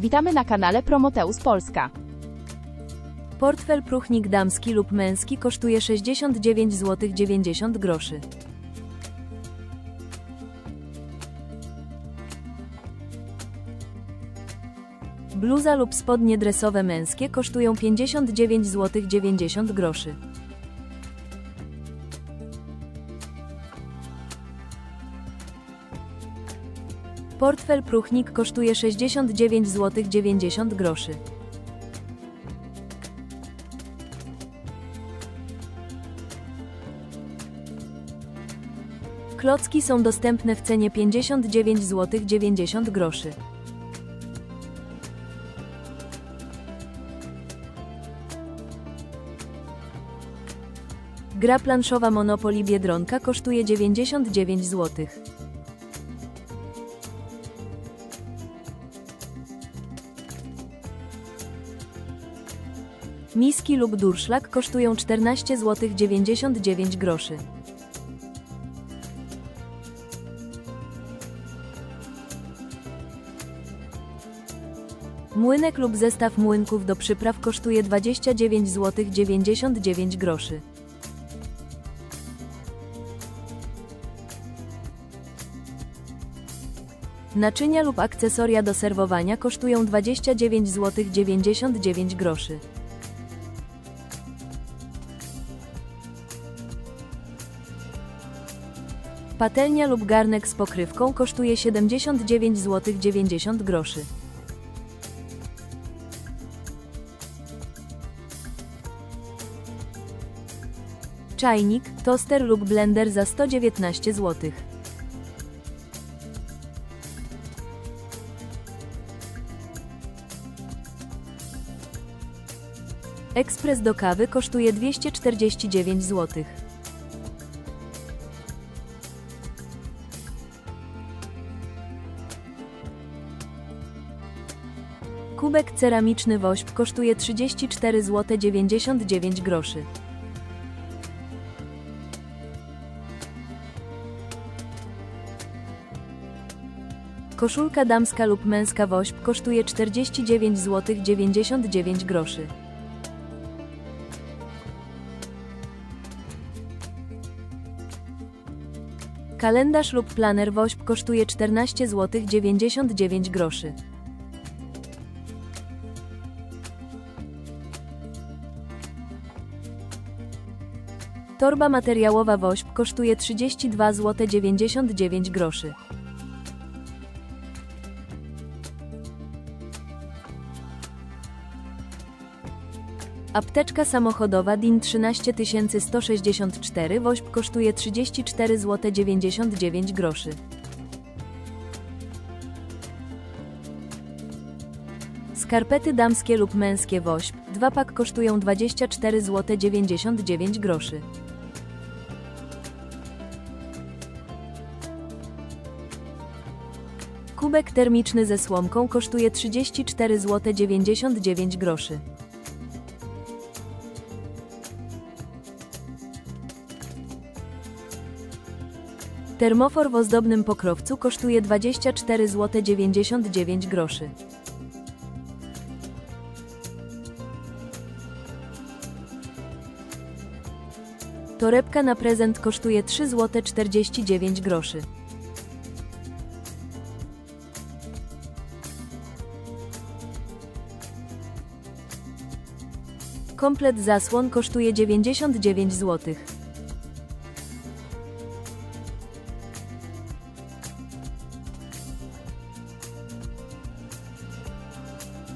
Witamy na kanale Promoteus Polska. Portfel próchnik damski lub męski kosztuje 69 zł 90 groszy. Bluza lub spodnie dresowe męskie kosztują 59 zł 90 groszy. Portfel próchnik kosztuje 69 zł 90 groszy. Klocki są dostępne w cenie 59 zł 90 groszy. Gra planszowa Monopoly Biedronka kosztuje 99 zł. Miski lub durszlak kosztują 14 zł 99 groszy. Młynek lub zestaw młynków do przypraw kosztuje 29 zł 99 groszy. Naczynia lub akcesoria do serwowania kosztują 29 zł 99 groszy. Patelnia lub garnek z pokrywką kosztuje 79 zł 90 groszy. Czajnik, toster lub blender za 119 zł. Ekspres do kawy kosztuje 249 zł. Kubek ceramiczny woźb kosztuje 34 zł 99 groszy. Koszulka damska lub męska woźb kosztuje 49 zł 99 groszy. Kalendarz lub planer woźb kosztuje 14 zł 99 groszy. Torba materiałowa woźb kosztuje 32 zł 99 groszy. Apteczka samochodowa DIN 13164 woźb kosztuje 34 zł 99 groszy. Skarpety damskie lub męskie woźb, 2 pak kosztują 24 zł 99 groszy. Kubek termiczny ze słomką kosztuje 34 zł 99 groszy. Termofor w ozdobnym pokrowcu kosztuje 24 zł 99 groszy. Torebka na prezent kosztuje 3 zł 49 groszy. Komplet zasłon kosztuje 99 zł.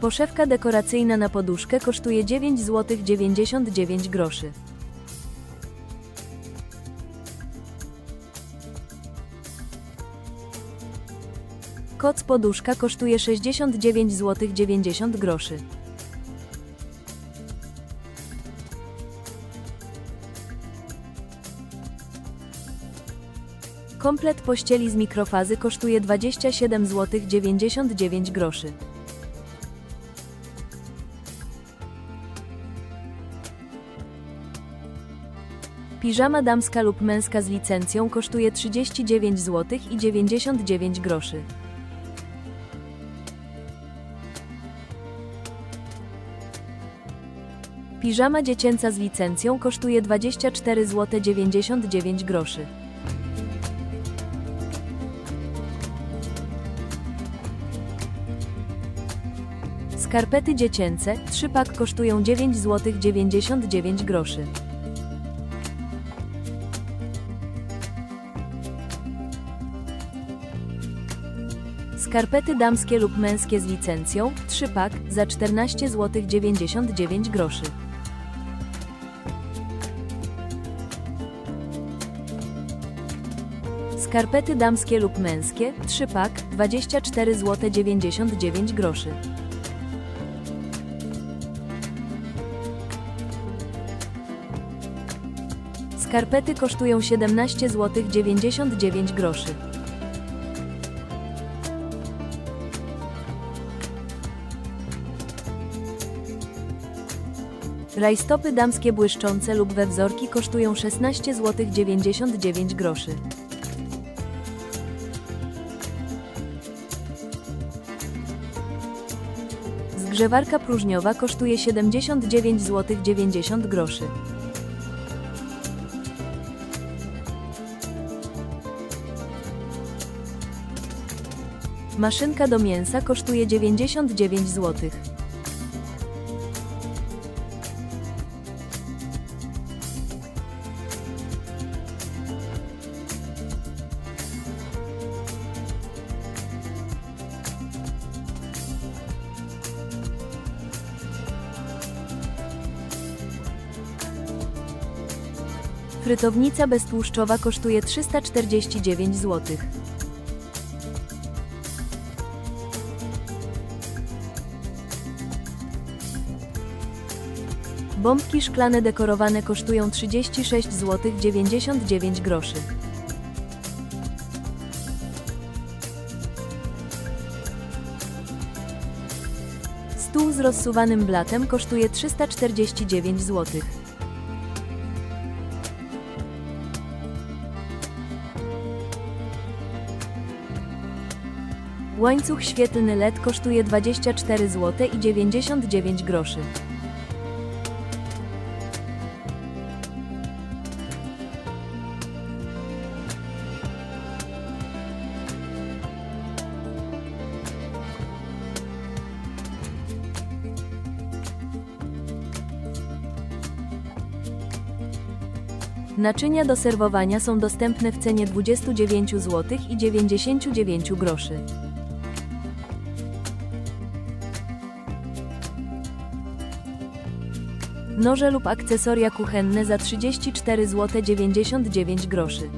Poszewka dekoracyjna na poduszkę kosztuje 9 zł 99 groszy. Koc poduszka kosztuje 69 zł 90 groszy. Komplet pościeli z mikrofazy kosztuje 27 zł 99 groszy. Piżama damska lub męska z licencją kosztuje 39 zł i 99 groszy. Piżama dziecięca z licencją kosztuje 24 zł 99 groszy. Skarpety dziecięce, 3 pak kosztują 9 zł 99 groszy. Skarpety damskie lub męskie z licencją, 3 pak, za 14 zł 99 groszy. Skarpety damskie lub męskie, 3 pak, 24 zł 99 groszy. Skarpety kosztują 17 zł 99 groszy. Rajstopy damskie błyszczące lub we wzorki kosztują 16 zł 99 groszy. Zgrzewarka próżniowa kosztuje 79 zł 90 groszy. Maszynka do mięsa kosztuje 99 zł. Frytownica beztłuszczowa kosztuje 349 zł. Bombki szklane dekorowane kosztują 36 zł 99 groszy. Stół z rozsuwanym blatem kosztuje 349 zł. Łańcuch świetlny LED kosztuje 24 zł i 99 groszy. Naczynia do serwowania są dostępne w cenie 29 zł i 99 groszy. Noże lub akcesoria kuchenne za 34 zł 99 groszy.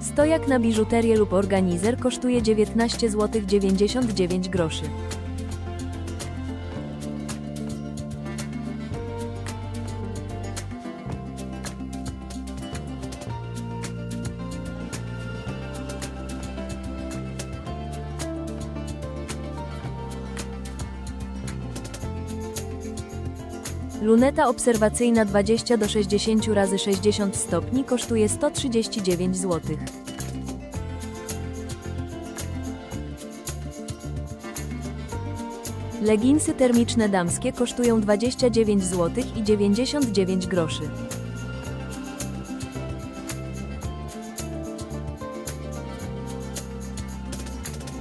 Stojak na biżuterię lub organizer kosztuje 19 zł 99 groszy. Luneta obserwacyjna 20 do 60 razy 60 stopni kosztuje 139 zł. Leginsy termiczne damskie kosztują 29 zł i 99 groszy.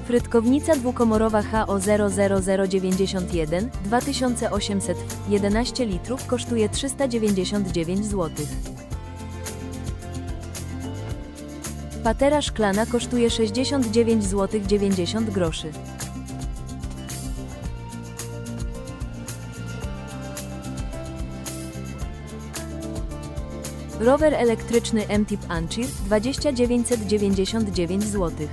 Frytkownica dwukomorowa HO00091 2800 11 litrów kosztuje 399 zł. Patera szklana kosztuje 69 zł 90 groszy. Rower elektryczny M-Tip Anchir 2999 zł.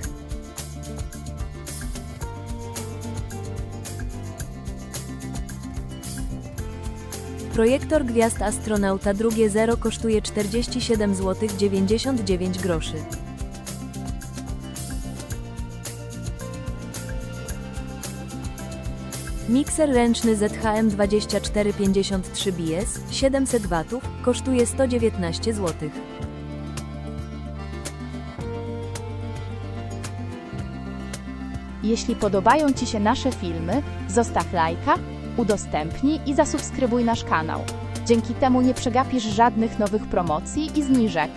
Projektor gwiazd astronauta drugie zero kosztuje 47 zł 99 groszy. Mikser ręczny ZHM 2453 BS 700 W kosztuje 119 zł. Jeśli podobają Ci się nasze filmy, zostaw lajka, udostępnij i zasubskrybuj nasz kanał. Dzięki temu nie przegapisz żadnych nowych promocji i zniżek.